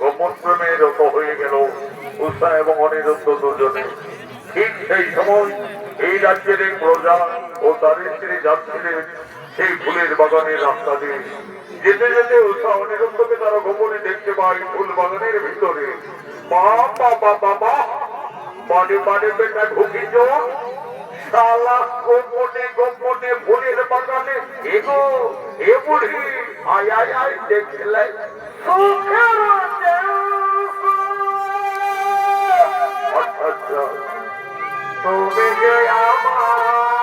গোপন প্রেমে রত হয়ে গেল। উষা এবং অনিরুদ্ধ দুজনে। ঠিক সেই সময় এই রাজ্যের প্রজা ও তার স্ত্রী যাচ্ছিলেন সেই ফুলের বাগানের রাস্তা দিয়ে। যেতে যেতে উষা অনিরুদ্ধকে তারা গোপনে দেখতে পায় ফুল বাগানের ভিতরে। বাবা বাবা বাড়ি বাড়ি বেটা ঢুকিছ দেখলে। তুমি যে আমার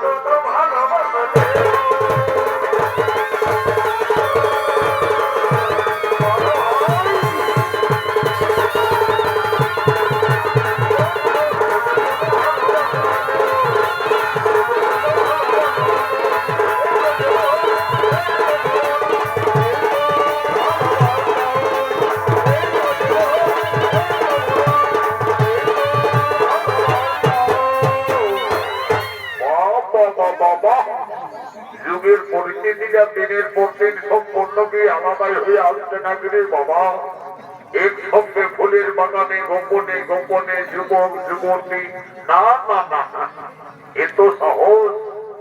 তুমি শুধু আলাদাই হয়ে আসছে না বাবা? একসঙ্গে ফুলের বাগানে গোপনে গোপনে যুবক যুবতী না না না না না। এ তো সহজ।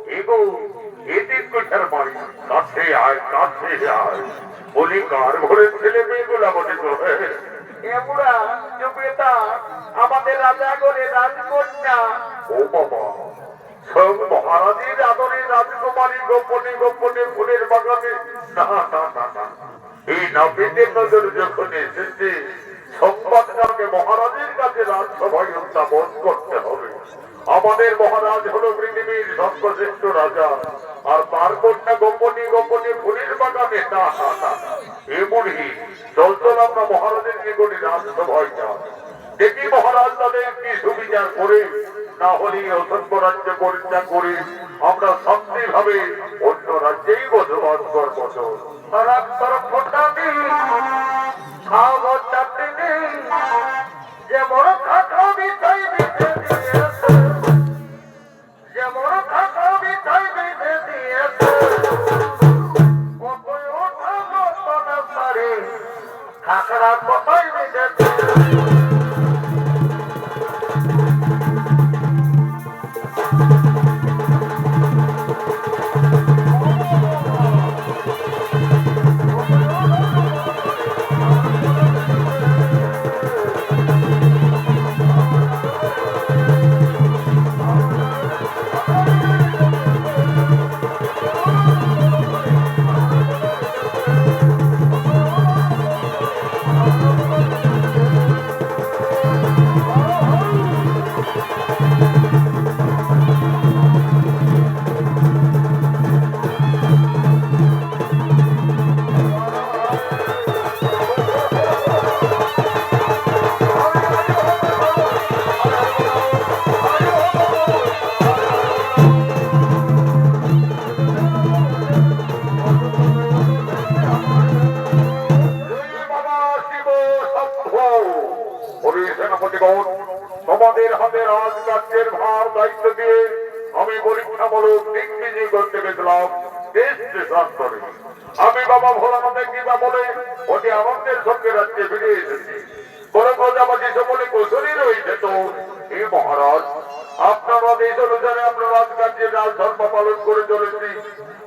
এগো এদিক কোথার বাড়ি। কাছে আয় কাছে আয়। বলি কার ঘরের ছেলে মেয়েগুলা বলে তো? এগুলা যুবেতা আমাদের রাজা করে রাজকন্যা। ও বাবা সব মহারাজের আদরে রাজকুমারী গোপনে গোপনে ফুলের বাগানে। না না না না। এই নাপিতের নজর যখন এসেছে সংবাদটাকে মহারাজের কাছে রাজসভায় উত্থাপন করতে হবে আমাদের মহারাজ হলো পৃথিবীর সর্বশ্রেষ্ঠ রাজা, আর তার কন্যা গোপনে গোপনী ফুলের বাগানে না এমনই না না। এ বুড়ি চল চল আমরা মহারাজের নিকটে রাজসভায় যাই দেখি মহারাজ তাদের কি সুবিচার করে। না হলে অসভ্য রাজ্য পরিত্যাগ করে আমরা শান্তি ভাবে অন্য রাজ্যেই বসবাস করব খাখাবি তাই বিধে দিয়েছে। বিধে দিয়েছে। সেনাপতিগণ, তোমাদের হাতে রাজকার্যের ভার দায়িত্ব দিয়ে আমি পরীক্ষামূলক দিগ্বিজয় করতে দেশ দেশান্তরে। আমি বাবা ভোলানাথের কৃপা বলে অতি আনন্দের সঙ্গে রাজ্যে ফিরে এসেছি। প্রজাপতি রয়েছে তো হে মহারাজ আপনার আদেশ অনুসারে আপনার রাজকার্যের রাজধর্ম পালন করে চলেছি।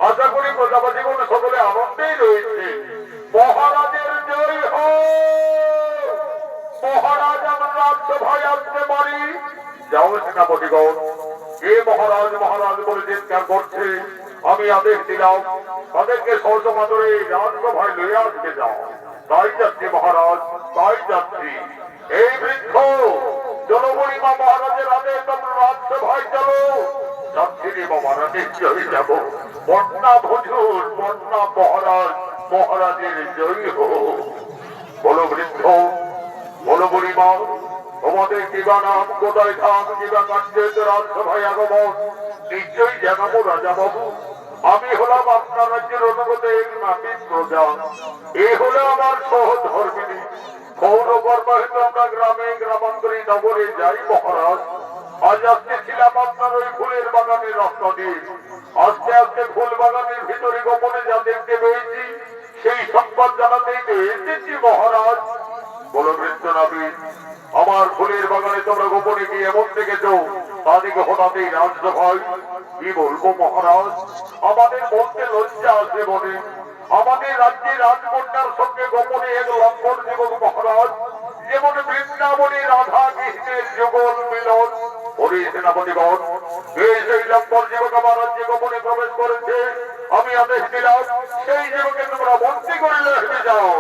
আশা করি প্রজাপতিগণ সকলে আনন্দেই রয়েছে মহারাজের জয় হোক মহারাজ আমরা রাজ্যসভায় আসতে পারি আমি আদেশ দিলাম, তাদেরকে সহসমাদরে রাজসভায় লইয়া আসতে যাও। তাই যাচ্ছি মহারাজ, তাই যাচ্ছি। এই বৃদ্ধ জনগণিমা মহারাজের আদেশ তোমরা রাজসভায় চলো। নিশ্চয়ই যাব। বন্যা মহারাজের জয়ী হোক। বলো বৃদ্ধ, বলো বুড়িমা তোমাদের কিবা কোথায় ধাম কিবা কার্যের রাজসভায় আগমন। নিশ্চয়ই জানাব রাজা বাবু, আমি হলাম আপনার রাজ্যের অনুগত এক নাপিত প্রজা। এ হলো আমার সহধর্মিনী। পৌর কর্মাহিত আমরা গ্রামে গ্রামান্তরে নগরে যাই, মহারাজ। আজ আজকে ছিলাম আপনার ওই ফুলের বাগানের রাস্তা দিয়ে। আস্তে আস্তে ফুল বাগানের ভিতরে গোপনে যা দেখতে পেয়েছি, সেই সংবাদ জানাতেই তো এসেছি, মহারাজ। বলো, বৃদ্ধ নাবিদ আমার ফুলের বাগানে তোমরা গোপনে গিয়ে এমন দেখেছ তাদেরকে হঠাৎই রাজসভায় কি বলব মহারাজ? আমাদের বলতে লজ্জা আছে বলে আমাদের রাজ্যের রাজকন্যার সঙ্গে গোপনে এক লম্বর যুবক মহারাজ। যেমন বৃন্দাবনী রাধা কৃষ্ণের যুগল মিলন। হরি সেনাপতিগণ এই সেই লম্বর যুবক আমার রাজ্যে গোপনে প্রবেশ করেছে, আমি আদেশ দিলাম, সেই যুবকে তোমরা বন্দি করে লেখে যাও।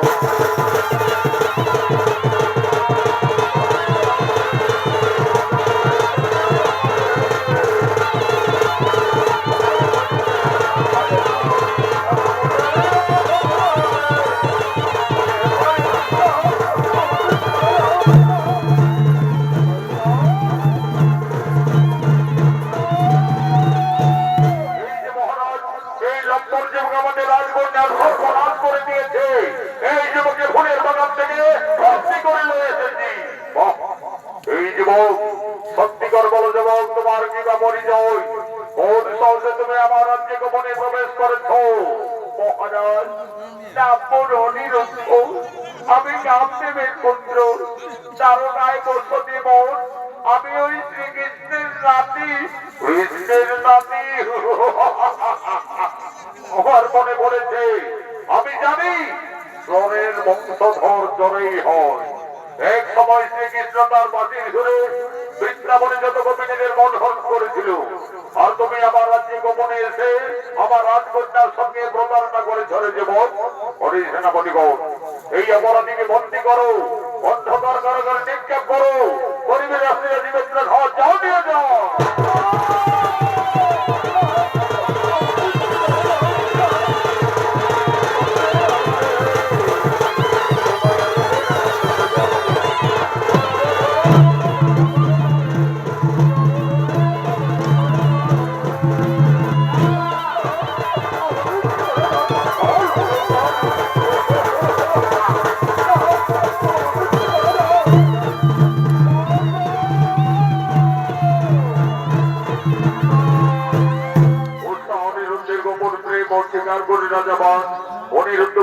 আমি নামদেবের পুত্র চারণায় বসতি মোর আমি ওই শ্রীকৃষ্ণের নাতি, কৃষ্ণের নাতি। আমার মনে পড়েছে, আমি জানি জ্বরের বংশধর জ্বরেই হয় এক সময় শ্রীকৃষ্ণ তার বাতিল ধরে বৃন্দাবনে যত গোপিনীদের মন হরণ করেছিল আর তুমি আমার রাজ্যে গোপনে এসে আমার রাজকন্যার সঙ্গে প্রতারণা করে চলে যাব। হরি সেনাপতিগণ এই অপরাধীকে বন্দী করো, অন্ধকার কারাগারে নিক্ষেপ করো। গরিবের রাষ্ট্রীয় জীবেন্দ্র ঘর যাও, নিয়ে যাও।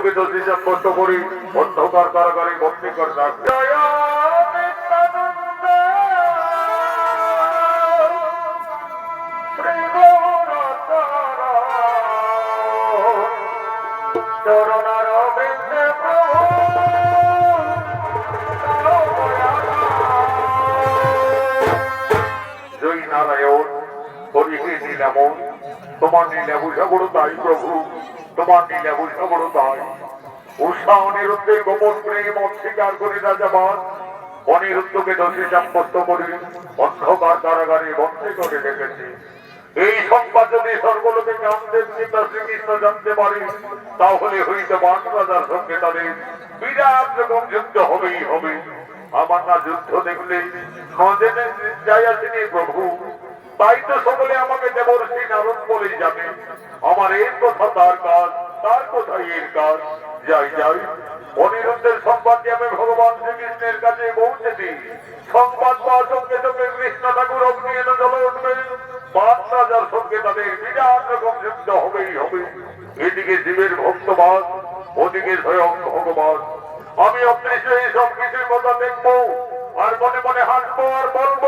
অনিরুদ্ধকে দোষী সাব্যস্ত করে অন্ধকার কারাগারে ভর্তি করে জয় নারায়ণ হরিহে নীলামন। তোমার নীলা বুঝা বড় তাই প্রভু। তোমার নীলা বুঝা বড় তাই উষা গোপন প্রেম অস্বীকার করে রাজাবান অনিরুদ্ধকে দোষী সাব্যস্ত করে অন্ধকার কারাগারে বন্দী করে রেখেছে। এই সংবাদ যদি সর্বলোকে জানতে কিংবা শ্রীকৃষ্ণ জানতে পারে, তাহলে হইতে বান সঙ্গে তাদের বিরাট রকম যুদ্ধ হবেই হবে। আমার না যুদ্ধ দেখলে নজেনে যাই আসেনি প্রভু। তাই তো সকলে আমাকে দেবর্ষী নারদ বলেই যাবে আমার এর কথা তার কাজ, তার কোথায় এর কাজ। যাই যাই, অনিরুদ্ধের দিয়ে আমি ভগবান শ্রীকৃষ্ণের কাছে পৌঁছে দিই সংবাদ পাওয়ার সঙ্গে সঙ্গে কৃষ্ণ ঠাকুর অগ্নি এনে জলে উঠবে। বাদ সঙ্গে তাদের বিরাট রকম যুদ্ধ হবেই হবে। এদিকে জীবের ভক্তবাদ, ওদিকে স্বয়ং ভগবান। আমি অদৃশ্য এই সব কিছুর কথা দেখব আর মনে মনে হাসবো আর বলব।